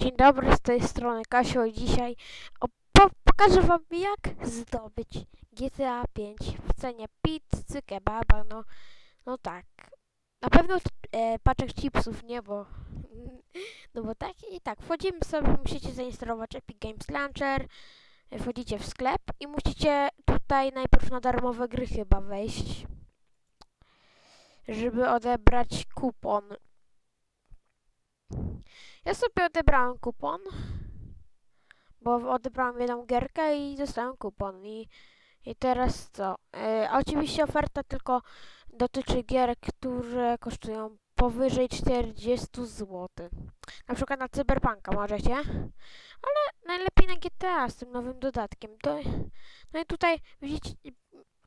Dzień dobry, z tej strony Kasio i dzisiaj pokażę wam jak zdobyć GTA 5 w cenie pizzy, kebaba, no, no tak. Na pewno e, paczek chipsów nie, bo no bo tak i tak. Wchodzimy sobie, musicie zainstalować Epic Games Launcher, wchodzicie w sklep i musicie tutaj najpierw na darmowe gry chyba wejść, żeby odebrać kupon. Ja sobie odebrałem kupon, bo odebrałem jedną gierkę i dostałem kupon. I, i teraz co? E, oczywiście oferta tylko dotyczy gier, które kosztują powyżej 40 zł. Na przykład na Cyberpunka możecie, ale najlepiej na GTA z tym nowym dodatkiem. To, no i tutaj widzicie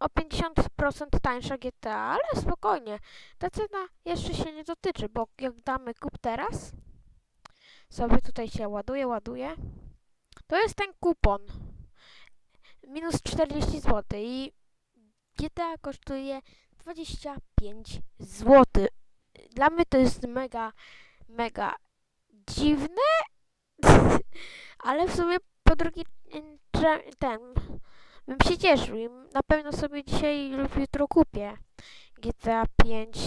o 50% tańsza GTA, ale spokojnie. Ta cena jeszcze się nie dotyczy, bo jak damy kup teraz, sobie tutaj się ładuje, ładuje. To jest ten kupon. Minus 40 zł i GTA kosztuje 25 zł. Dla mnie to jest mega, mega dziwne, ale w sumie po drugi ten bym się cieszył i na pewno sobie dzisiaj lub jutro kupię GTA 5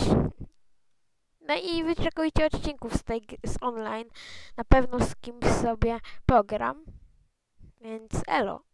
no i wyczekujcie odcinków z tej z online. Na pewno z kimś sobie pogram. Więc elo.